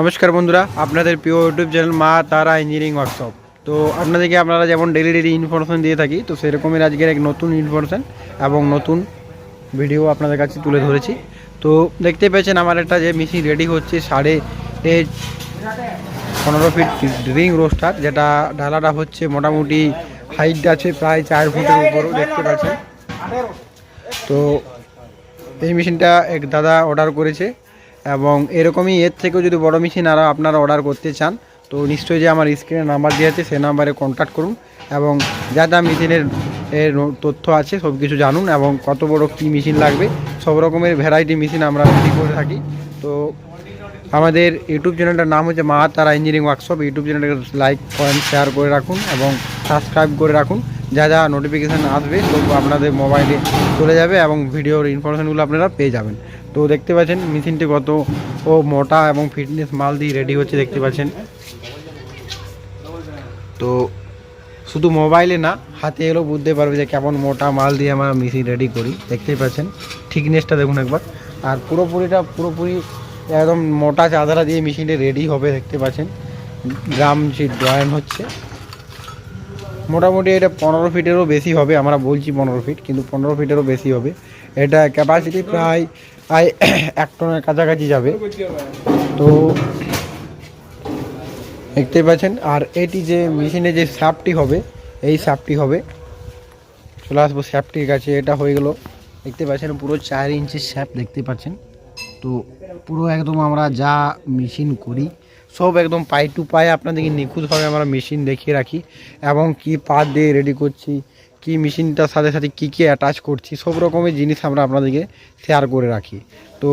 নমস্কার বন্ধুরা, আপনাদের প্রিয় ইউটিউব চ্যানেল মা তারা ইঞ্জিনিয়ারিং ওয়ার্কশপ তো আপনাদেরকে আপনারা যেমন ডেলি ডেলি ইনফরমেশন দিয়ে থাকি, তো সেরকমই আজকের এক নতুন ইনফরমেশন এবং নতুন ভিডিও আপনাদের কাছে তুলে ধরেছি। তো দেখতে পেয়েছেন আমার একটা যে মেশিন রেডি হচ্ছে, সাড়ে পনেরো ফিট রিং রোস্টার যেটা ঢালাটা হচ্ছে মোটামুটি হাইট আছে প্রায় চার ফুটের উপরও দেখতে পাচ্ছেন। তো এই মেশিনটা এক দাদা অর্ডার করেছে। এবং এরকমই এর থেকেও যদি বড় মেশিন আরও আপনারা অর্ডার করতে চান, তো নিশ্চয়ই যে আমার স্ক্রিনে নাম্বার দেওয়া আছে, সেই নাম্বারে কন্ট্যাক্ট করুন এবং যা যা মেশিনের এর তথ্য আছে সব কিছু জানুন এবং কত বড় কী মেশিন লাগবে, সব রকমের ভ্যারাইটি মেশিন আমরা রেডি করে থাকি। তো আমাদের ইউটিউব চ্যানেলটার নাম হচ্ছে Maa Tara engineering workshop YouTube চ্যানেলটাকে লাইক করেন শেয়ার করে রাখুন এবং সাবস্ক্রাইব করে রাখুন। যা যা নোটিফিকেশান আসবে সব আপনাদের মোবাইলে চলে যাবে এবং ভিডিওর ইনফরমেশানগুলো আপনারা পেয়ে যাবেন। তো দেখতে পাচ্ছেন, মেশিনটি কত ও মোটা এবং ফিটনেস মাল দিয়ে রেডি হচ্ছে, দেখতে পাচ্ছেন। তো শুধু মোবাইলে না, হাতে এলেও বুঝতে পারবে যে কেমন মোটা মাল দিয়ে আমরা মেশিন রেডি করি, দেখতেই পাচ্ছেন। থিকনেসটা দেখুন একবার। আর পুরোপুরিটা, পুরোপুরি একদম মোটা চাদরা দিয়ে মেশিনটা রেডি হবে, দেখতে পাচ্ছেন। গ্রাম যে ড্রয়ন হচ্ছে। মোটামুটি এটা পনেরো ফিটেরও বেশি হবে, আমরা বলছি পনেরো ফিট কিন্তু পনেরো ফিটেরও বেশি হবে। এটা ক্যাপাসিটি প্রায় প্রায় এক টনের কাছাকাছি যাবে। তো দেখতেই পাচ্ছেন, আর এটি যে মেশিনে যে শ্যাপটি হবে, এই শ্যাপটি হবে। চলে আসব স্যাপটির কাছে, এটা হয়ে গেল। দেখতে পাচ্ছেন, পুরো চার ইঞ্চির স্যাপ দেখতে পাচ্ছেন। তো পুরো একদম আমরা যা মেশিন করি, সব একদম পাই টু পায়ে আপনাদেরকে নিখুঁতভাবে আমরা মেশিন দেখিয়ে রাখি এবং কি পাত দিয়ে রেডি করছি কি মেশিনটার সাথে সাথে কী কী অ্যাটাচ করছি, সব রকমের জিনিস আমরা আপনাদেরকে শেয়ার করে রাখি। তো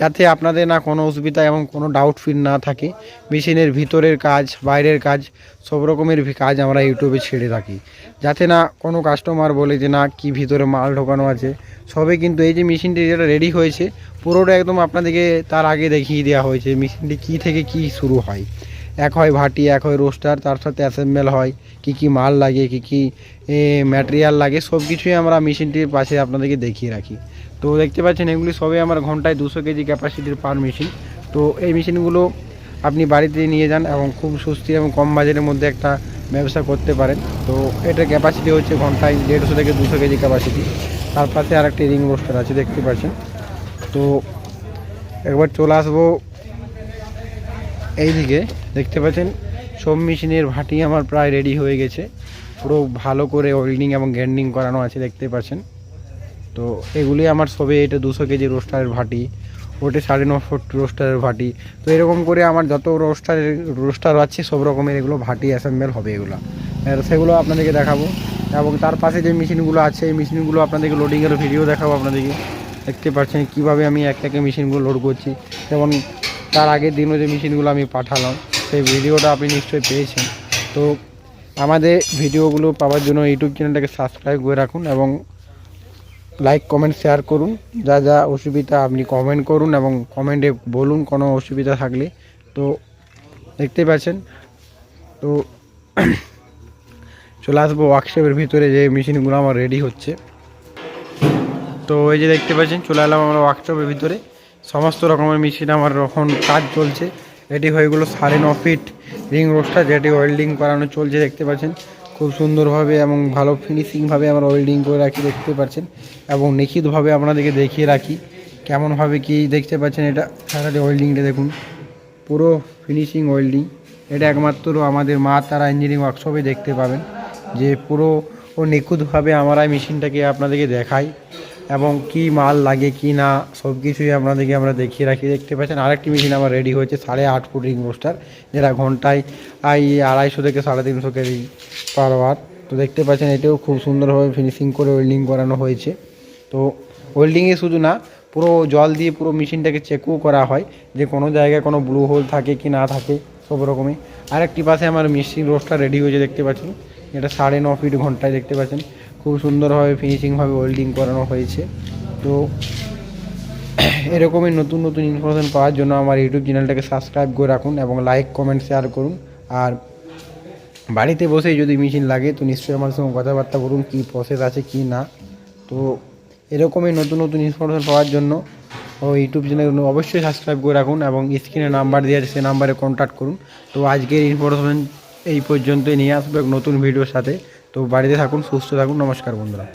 যাতে আপনাদের না কোনো অসুবিধা এবং কোনো ডাউট ফিল না থাকে, মেশিনের ভিতরের কাজ, বাইরের কাজ, সব রকমের কাজ আমরা ইউটিউবে ছেড়ে থাকি যাতে না কোনো কাস্টমার বলে যে না কি ভিতরে মাল ঢোকানো আছে, সবে কিন্তু এই যে মেশিনটি যেটা রেডি হয়েছে, পুরোটা একদম আপনাদেরকে তার আগে দেখিয়ে দেওয়া হয়েছে, মেশিনটি কী থেকে কি শুরু হয়। এক হয় ভাটি, এক হয় রোস্টার, তার সাথে অ্যাসেম্বল হয় কি কি মাল লাগে, কি কি ম্যাটেরিয়াল লাগে সব কিছুই আমরা মেশিনটির পাশে আপনাদেরকে দেখিয়ে রাখি। তো দেখতে পাচ্ছেন এগুলি সবই আমার ঘন্টায় দুশো কেজি ক্যাপাসিটির পার মেশিন তো এই মেশিনগুলো আপনি বাড়িতে নিয়ে যান এবং খুব সুস্থি এবং কম বাজেটের মধ্যে একটা ব্যবসা করতে পারেন। তো এটার ক্যাপাসিটি হচ্ছে ঘন্টায় দেড়শো থেকে দুশো কেজি ক্যাপাসিটি তার পাশে আর একটি রিং রোস্টার আছে, দেখতে পাচ্ছেন। তো একবার চলে আসব এইদিকে দেখতে পাচ্ছেন, সব মেশিনের ভাটি আমার প্রায় রেডি হয়ে গেছে। পুরো ভালো করে ওয়েল্ডিং এবং গ্যান্ডিং করানো আছে দেখতে পাচ্ছেন। তো এগুলি আমার সবে এটা দুশো কেজি রোস্টারের ভাটি, ওটা সাড়ে ন ফুট রোস্টারের ভাটি। তো এরকম করে আমার যত রোস্টারের রোস্টার আছে, সব রকমের এগুলো ভাটি অ্যাসেম্বল হবে এগুলো। সেগুলো আপনাদেরকে দেখাবো। এবং তার পাশে যে মেশিনগুলো আছে, এই মেশিনগুলো আপনাদেরকে লোডিংয়ের ভিডিও দেখাবো আপনাদেরকে। দেখতে পাচ্ছেন কীভাবে আমি এক একে মেশিনগুলো লোড করছি। যেমন তার আগের দিনও যে মেশিনগুলো আমি পাঠালাম, সেই ভিডিওটা আপনি নিশ্চয়ই পেয়েছেন। তো আমাদের ভিডিওগুলো পাওয়ার জন্য ইউটিউব চ্যানেলটাকে সাবস্ক্রাইব করে রাখুন এবং লাইক কমেন্ট শেয়ার করুন। যা যা অসুবিধা আপনি কমেন্ট করুন এবং কমেন্টে বলুন কোনো অসুবিধা থাকলে। তো দেখতেই পাচ্ছেন, তো চলে আসব ওয়ার্কশপের ভিতরে যে মেশিনগুলো আমার রেডি হচ্ছে। তো এই যে দেখতে পাচ্ছেন, চলে এলাম আমরা ওয়ার্কশপের ভিতরে। সমস্ত রকমের মেশিন আমার এখন কাজ চলছে। এটি হয়ে গেলো সাড়ে ন ফিট রিং রোস্টার যেটি ওয়েল্ডিং করানো চলছে, দেখতে পাচ্ছেন। খুব সুন্দরভাবে এবং ভালো ফিনিশিংভাবে আমরা ওয়েল্ডিং করে রাখি, দেখতে পাচ্ছেন। এবং নিখিতভাবে আপনাদেরকে দেখিয়ে রাখি, কেমনভাবে কি দেখতে পাচ্ছেন এটা। সারাটি ওয়েল্ডিংটা দেখুন। পুরো ফিনিশিং ওয়েল্ডিং এটা একমাত্র আমাদের মা তারা ইঞ্জিনিয়ারিং ওয়ার্কশপে দেখতে পাবেন। যে পুরো ও নিখুঁতভাবে আমরা মেশিনটাকে আপনাদেরকে দেখাই। এবং কি মাল লাগে, কি না সব কিছুই আপনাদেরকে আমরা দেখিয়ে রাখি। দেখতে পাচ্ছেন, আরেকটি মেশিন আমার রেডি হয়েছে, সাড়ে আট ফুট রিং রোস্টার যেটা ঘন্টায় আই আড়াইশো থেকে সাড়ে তিনশো কেজি পার আওয়ার তো দেখতে পাচ্ছেন, এটাও খুব সুন্দরভাবে ফিনিশিং করে ওয়েল্ডিং করানো হয়েছে। তো ওয়েল্ডিংয়ে শুধু না, পুরো জল দিয়ে পুরো মেশিনটাকে চেকও করা হয়, যে কোনো জায়গায় কোনো ব্লু হোল থাকে কি না থাকে, সব রকমই। আরেকটি পাশে আমার মেশিন রোস্টার রেডি হয়েছে, দেখতে পাচ্ছেন এটা সাড়ে ন ফিট ঘন্টায়, দেখতে পাচ্ছেন। খুব সুন্দরভাবে ফিনিশিংভাবে ওয়েল্ডিং করানো হয়েছে। তো এরকমই নতুন নতুন ইনফরমেশন পাওয়ার জন্য আমার ইউটিউব চ্যানেলটাকে সাবস্ক্রাইব করে রাখুন এবং লাইক কমেন্ট শেয়ার করুন। আর বাড়িতে বসেই যদি মেশিন লাগে, তো নিশ্চয়ই আমার সঙ্গে কথাবার্তা বলুন, কী প্রসেস আছে, কি না। তো এরকমই নতুন নতুন ইনফরমেশন পাওয়ার জন্য ও ইউটিউব চ্যানেল অবশ্যই সাবস্ক্রাইব করে রাখুন এবং স্ক্রিনে নাম্বার দেওয়া আছে সেই নাম্বারে কন্ট্যাক্ট করুন। তো আজকের ইনফরমেশন এই পর্যন্তই, নিয়ে আসব নতুন ভিডিওর সাথে। তো বাড়িতে থাকুন সুস্থ থাকুন নমস্কার বন্ধুরা।